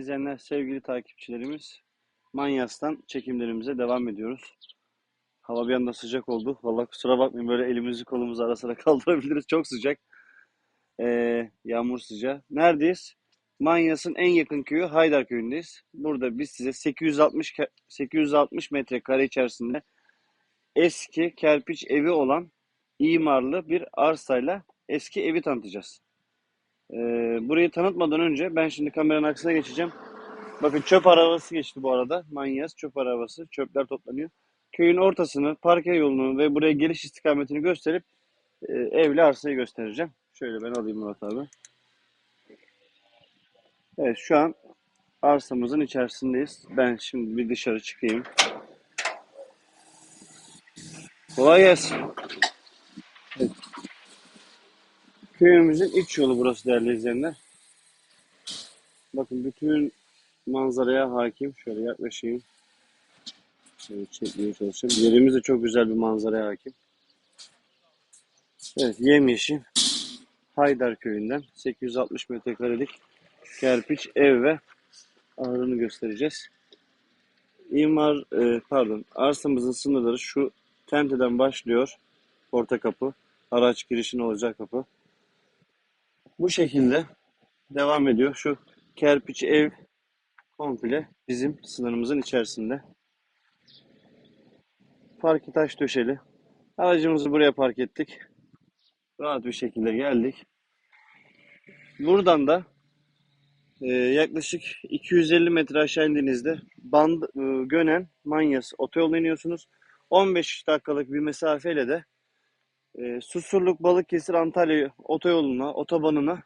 İzleyenler, sevgili takipçilerimiz, Manyas'tan çekimlerimize devam ediyoruz. Hava bir anda sıcak oldu. Vallahi kusura bakmayın böyle elimizi kolumuzu ara sıra kaldırabiliriz. Çok sıcak. Ee, yağmur sıcağı. Neredeyiz? Manyas'ın en yakın köyü Haydar köyündeyiz. Burada biz size 860 ke- 860 metrekare içerisinde eski kerpiç evi olan imarlı bir arsayla eski evi tanıtacağız. Ee, burayı tanıtmadan önce ben şimdi kameranın aksine geçeceğim. Bakın çöp arabası geçti bu arada. Manyas çöp arabası. Çöpler toplanıyor. Köyün ortasını, parke yolunu ve buraya geliş istikametini gösterip e, evli arsayı göstereceğim. Şöyle ben alayım Murat abi. Evet şu an arsamızın içerisindeyiz. Ben şimdi bir dışarı çıkayım. Kolay gelsin. Köyümüzün iç yolu burası değerli izleyenler. Bakın bütün manzaraya hakim. Şöyle yaklaşayım. Şöyle çekmeye çalışayım. Yerimiz de çok güzel bir manzaraya hakim. Evet, yemyeşil Haydar köyünden 860 metrekarelik kerpiç ev ve ahırını göstereceğiz. İmar, e, pardon, arsamızın sınırları şu tenteden başlıyor. Orta kapı, araç girişinin olacak kapı. Bu şekilde devam ediyor. Şu kerpiç ev komple bizim sınırımızın içerisinde. Parki taş döşeli. Aracımızı buraya park ettik. Rahat bir şekilde geldik. Buradan da e, yaklaşık 250 metre aşağı indiğinizde Band, e, Gönen, Manyas otoyoluna iniyorsunuz. 15 dakikalık bir mesafeyle de e, Susurluk, Balıkesir, Antalya otoyoluna, otobanına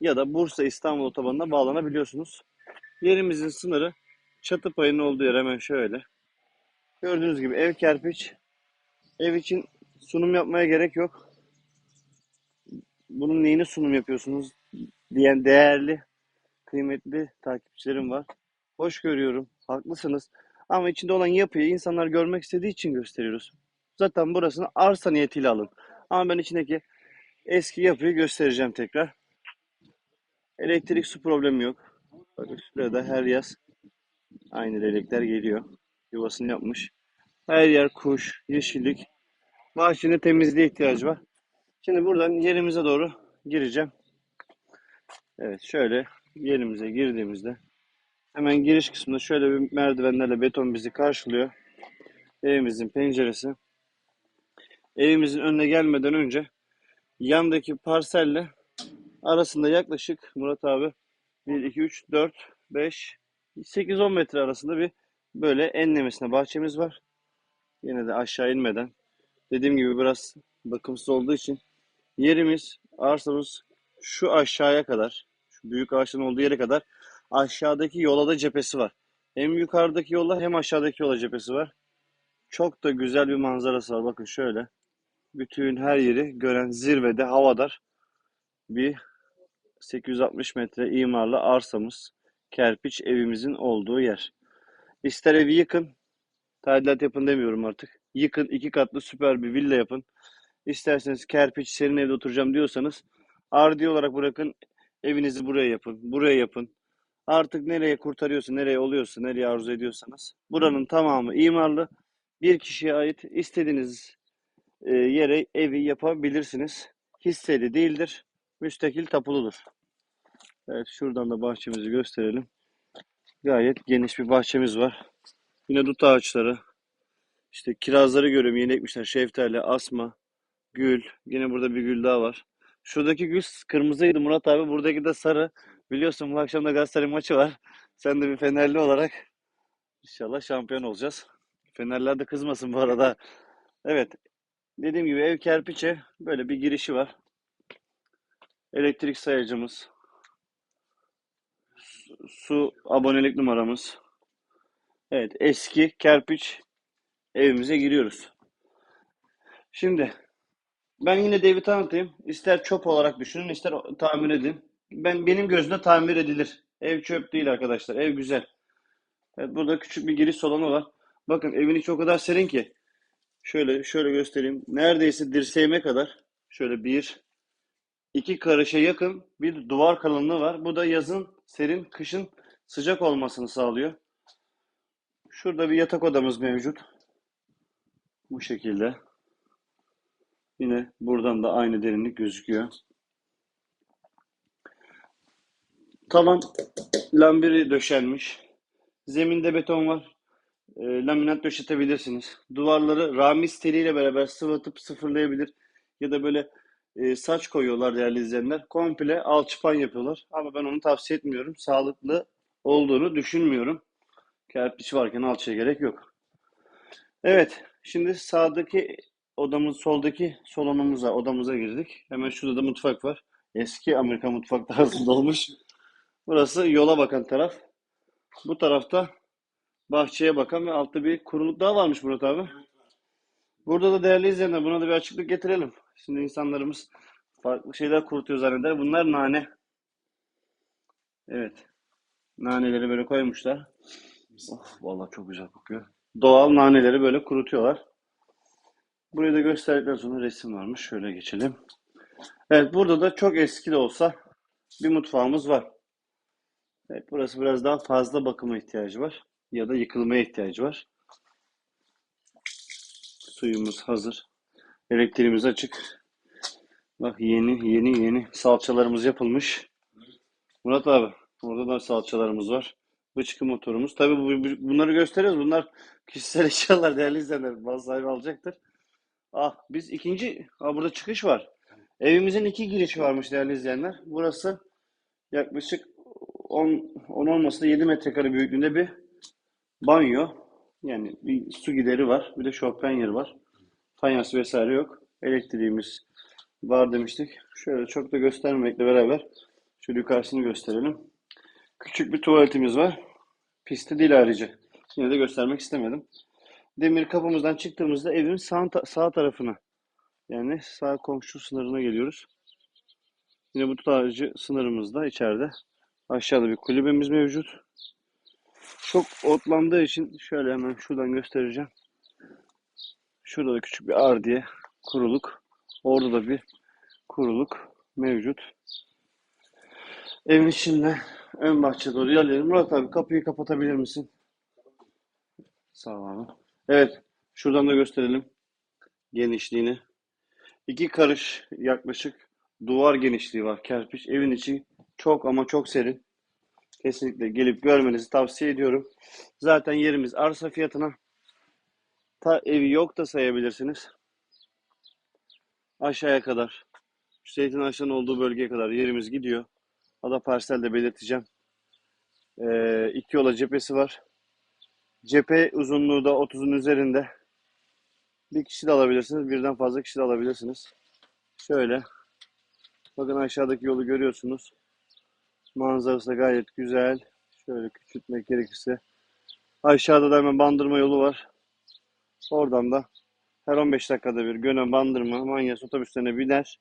ya da Bursa, İstanbul otobanına bağlanabiliyorsunuz. Yerimizin sınırı çatı payının olduğu yer hemen şöyle. Gördüğünüz gibi ev kerpiç. Ev için sunum yapmaya gerek yok. Bunun neyini sunum yapıyorsunuz diyen değerli, kıymetli takipçilerim var. Hoş görüyorum, haklısınız. Ama içinde olan yapıyı insanlar görmek istediği için gösteriyoruz. Zaten burasını arsa niyetiyle alın. Ama ben içindeki eski yapıyı göstereceğim tekrar. Elektrik su problemi yok. Bakın şurada her yaz aynı lelekler geliyor. Yuvasını yapmış. Her yer kuş, yeşillik. Bahçenin temizliğe ihtiyacı var. Şimdi buradan yerimize doğru gireceğim. Evet şöyle yerimize girdiğimizde hemen giriş kısmında şöyle bir merdivenlerle beton bizi karşılıyor. Evimizin penceresi. Evimizin önüne gelmeden önce yandaki parselle arasında yaklaşık Murat abi 1, 2, 3, 4, 5, 8-10 metre arasında bir böyle enlemesine bahçemiz var. Yine de aşağı inmeden. Dediğim gibi biraz bakımsız olduğu için yerimiz, arsamız şu aşağıya kadar, şu büyük ağaçın olduğu yere kadar aşağıdaki yola da cephesi var. Hem yukarıdaki yola hem aşağıdaki yola cephesi var. Çok da güzel bir manzarası var. Bakın şöyle. Bütün her yeri gören zirvede havadar bir 860 metre imarlı arsamız. Kerpiç evimizin olduğu yer. İster evi yıkın, tadilat yapın demiyorum artık. Yıkın, iki katlı süper bir villa yapın. İsterseniz kerpiç serin evde oturacağım diyorsanız ardi olarak bırakın evinizi buraya yapın. Buraya yapın. Artık nereye kurtarıyorsa, nereye oluyorsa, nereye arzu ediyorsanız. Buranın tamamı imarlı. Bir kişiye ait istediğiniz e, yere evi yapabilirsiniz. Hisseli değildir. Müstakil tapuludur. Evet şuradan da bahçemizi gösterelim. Gayet geniş bir bahçemiz var. Yine dut ağaçları. İşte kirazları görüyorum yeni ekmişler. Şeftali, asma, gül. Yine burada bir gül daha var. Şuradaki gül kırmızıydı Murat abi. Buradaki de sarı. Biliyorsun bu akşam da Galatasaray maçı var. Sen de bir Fenerli olarak inşallah şampiyon olacağız. Fenerler de kızmasın bu arada. Evet. Dediğim gibi ev kerpiçe böyle bir girişi var. Elektrik sayacımız. Su, abonelik numaramız. Evet eski kerpiç evimize giriyoruz. Şimdi ben yine de evi tanıtayım. İster çöp olarak düşünün, ister tamir edin. Ben benim gözümde tamir edilir. Ev çöp değil arkadaşlar. Ev güzel. Evet, burada küçük bir giriş salonu var. Bakın evin içi o kadar serin ki. Şöyle şöyle göstereyim. Neredeyse dirseğime kadar şöyle bir iki karışa yakın bir duvar kalınlığı var. Bu da yazın serin, kışın sıcak olmasını sağlıyor. Şurada bir yatak odamız mevcut. Bu şekilde. Yine buradan da aynı derinlik gözüküyor. Tavan lambiri döşenmiş. Zeminde beton var. E, laminat döşetebilirsiniz. Duvarları ramiz teliyle beraber sıvatıp sıfırlayabilir. Ya da böyle e, saç koyuyorlar değerli izleyenler. Komple alçıpan yapıyorlar. Ama ben onu tavsiye etmiyorum. Sağlıklı olduğunu düşünmüyorum. Kerpiç varken alçıya gerek yok. Evet. Şimdi sağdaki odamız, soldaki salonumuza, odamıza girdik. Hemen şurada da mutfak var. Eski Amerikan mutfak tarzında olmuş. Burası yola bakan taraf. Bu tarafta bahçeye bakan ve altta bir kuruluk daha varmış Murat abi. Burada da değerli izleyenler buna da bir açıklık getirelim. Şimdi insanlarımız farklı şeyler kurutuyor zanneder. Bunlar nane. Evet. Naneleri böyle koymuşlar. Of, vallahi çok güzel kokuyor. Doğal naneleri böyle kurutuyorlar. Burayı da gösterdikten sonra resim varmış. Şöyle geçelim. Evet burada da çok eski de olsa bir mutfağımız var. Evet burası biraz daha fazla bakıma ihtiyacı var. Ya da yıkılmaya ihtiyacı var. Suyumuz hazır. Elektriğimiz açık. Bak yeni yeni yeni salçalarımız yapılmış. Murat abi orada da salçalarımız var. Bıçkı motorumuz. Tabii bu, bu- bunları gösteriyoruz. Bunlar kişisel eşyalar değerli izleyenler. Bazı sahibi alacaktır. Ah biz ikinci. Ah burada çıkış var. Evimizin iki girişi varmış değerli izleyenler. Burası yaklaşık 10, 10 olmasa da 7 metrekare büyüklüğünde bir banyo. Yani bir su gideri var. Bir de şofben yeri var. Fayans vesaire yok. Elektriğimiz var demiştik. Şöyle çok da göstermemekle beraber şöyle yukarısını gösterelim. Küçük bir tuvaletimiz var. Piste değil ayrıca. Yine de göstermek istemedim. Demir kapımızdan çıktığımızda evin sağ, sağ tarafına yani sağ komşu sınırına geliyoruz. Yine bu tutarcı sınırımızda içeride. Aşağıda bir kulübemiz mevcut. Çok otlandığı için şöyle hemen şuradan göstereceğim. Şurada da küçük bir ardiye kuruluk. Orada da bir kuruluk mevcut. Evin içinde ön bahçe doğru ilerleyelim. Murat abi kapıyı kapatabilir misin? Sağ ol abi. Evet. Şuradan da gösterelim genişliğini. İki karış yaklaşık duvar genişliği var kerpiç. Evin içi çok ama çok serin. Kesinlikle gelip görmenizi tavsiye ediyorum. Zaten yerimiz arsa fiyatına. Ta evi yok da sayabilirsiniz. Aşağıya kadar. Zeytin ağaçlarının olduğu bölgeye kadar yerimiz gidiyor. Ada parselde belirteceğim. Ee, iki yola cephesi var. Cephe uzunluğu da 30'un üzerinde. Bir kişi de alabilirsiniz. Birden fazla kişi de alabilirsiniz. Şöyle. Bakın aşağıdaki yolu görüyorsunuz. Manzarası da gayet güzel. Şöyle küçültmek gerekirse. Aşağıda da hemen bandırma yolu var. Oradan da her 15 dakikada bir Göne Bandırma Manyas otobüslerine biner.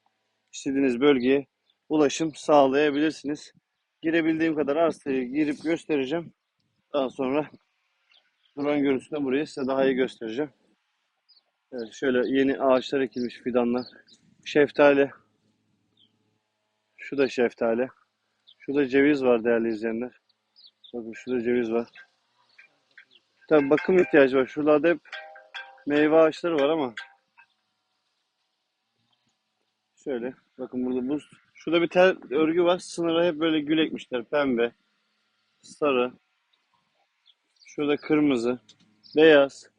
İstediğiniz bölgeye ulaşım sağlayabilirsiniz. Girebildiğim kadar arsayı girip göstereceğim. Daha sonra drone görüntüsünde burayı size daha iyi göstereceğim. Evet, şöyle yeni ağaçlar ekilmiş fidanlar. Şeftali. Şu da şeftali. Şurada ceviz var değerli izleyenler. Bakın şurada ceviz var. Tabii bakım ihtiyacı var. Şuralarda hep meyve ağaçları var ama şöyle bakın burada buz. Şurada bir tel örgü var. Sınıra hep böyle gül ekmişler. Pembe, sarı. Şurada kırmızı, beyaz,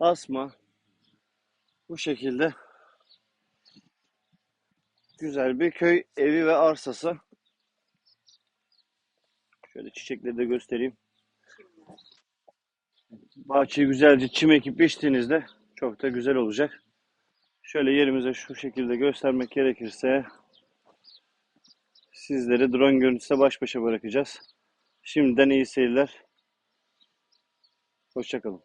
asma. Bu şekilde güzel bir köy evi ve arsası. Şöyle çiçekleri de göstereyim. Bahçeyi güzelce çim ekip biçtiğinizde çok da güzel olacak. Şöyle yerimize şu şekilde göstermek gerekirse sizleri drone görüntüsüyle baş başa bırakacağız. Şimdiden iyi seyirler. Hoşçakalın.